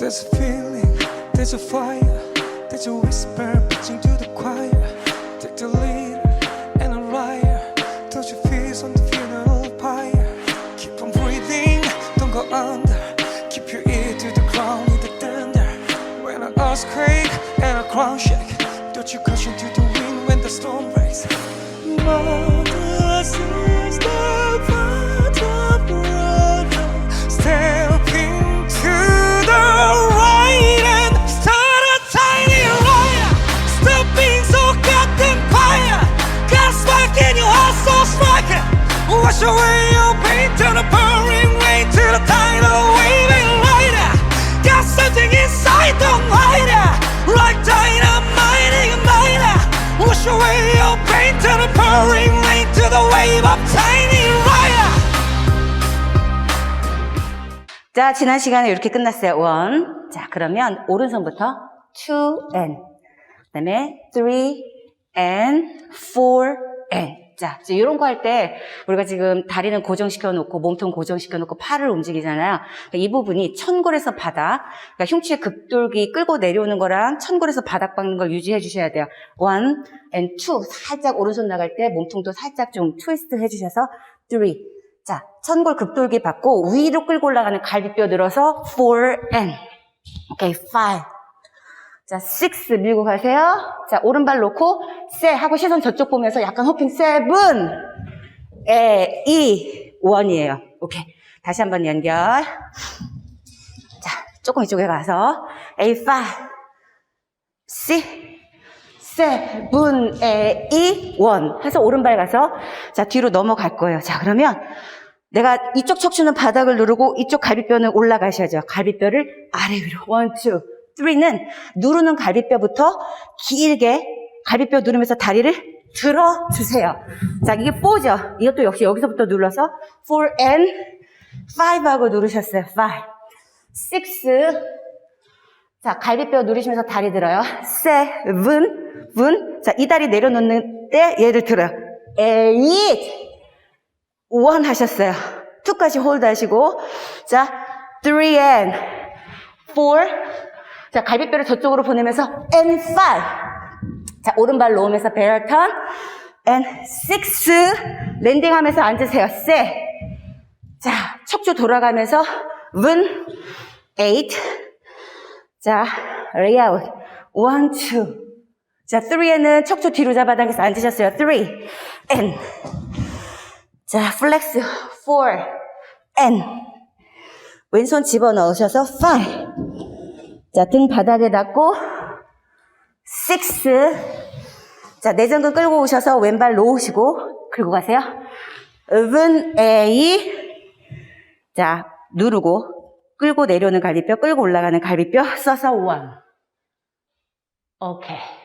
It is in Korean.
There's a feeling, there's a fire, there's a whisper pitching to the choir. Take the lead and a liar. Touch your feet on the funeral pyre. Keep on breathing, don't go under. Keep your ear to the ground with the thunder. When an earthquake and a ground shake, don't you caution to the wind when the storm breaks. Mother, Wash away your pain, turn the pouring rain to the tidal waving lighter. Got something inside, don't hide it. Like dynamite, ignite it. Wash away your pain, turn the pouring rain to the wave of tiny riot. 자, 지난 시간에 이렇게 끝났어요. 원. 자, 그러면 오른손부터 two and. 그 다음에 three and four and. 자, 이런 거 할 때 우리가 지금 다리는 고정시켜 놓고 몸통 고정시켜 놓고 팔을 움직이잖아요. 그러니까 이 부분이 천골에서 바닥, 그러니까 흉추의 급돌기 끌고 내려오는 거랑 천골에서 바닥 박는 걸 유지해 주셔야 돼요. one and two. 살짝 오른손 나갈 때 몸통도 살짝 좀 트위스트 해 주셔서 three. 자, 천골 급돌기 받고 위로 끌고 올라가는 갈비뼈 늘어서 four and. 오케이, five. 자, six 밀고 가세요. 자, 오른발 놓고 세 하고 시선 저쪽 보면서 약간 호핑 seven. 에, 이, 원이에요. 오케이. 다시 한번 연결. 자, 조금 이쪽에 가서 A five. C 세븐 에 이 원 해서 오른발 가서 자 뒤로 넘어갈 거예요. 자 그러면 내가 이쪽 척추는 바닥을 누르고 이쪽 갈비뼈는 올라가셔야죠. 갈비뼈를 아래 위로 원, 투, 쓰리는 누르는 갈비뼈부터 길게 갈비뼈 누르면서 다리를 들어주세요. 자 이게 4죠. 이것도 역시 여기서부터 눌러서 4 and 5하고 누르셨어요. 5, 6, 자, 갈비뼈 누르시면서 다리 들어요. seven, 분. 자, 이 다리 내려놓는 때 얘를 들어요. eight, one 하셨어요. two까지 홀드 하시고. 자, three and four. 자, 갈비뼈를 저쪽으로 보내면서 and five. 자, 오른발 놓으면서 배럴 턴. and six. 랜딩 하면서 앉으세요. 세. 자, 척추 돌아가면서 분, eight. 자, 레이아웃. 원, 투. 자, three에는 척추 뒤로 잡아당겨서 앉으셨어요. three. and. 자, 플렉스. four. and. 왼손 집어넣으셔서 five. 자, 등 바닥에 닿고 six. 자, 내전근 끌고 오셔서 왼발 놓으시고 끌고 가세요. 은, A. 자, 누르고 끌고 내려오는 갈비뼈, 끌고 올라가는 갈비뼈 써서 원. 오케이.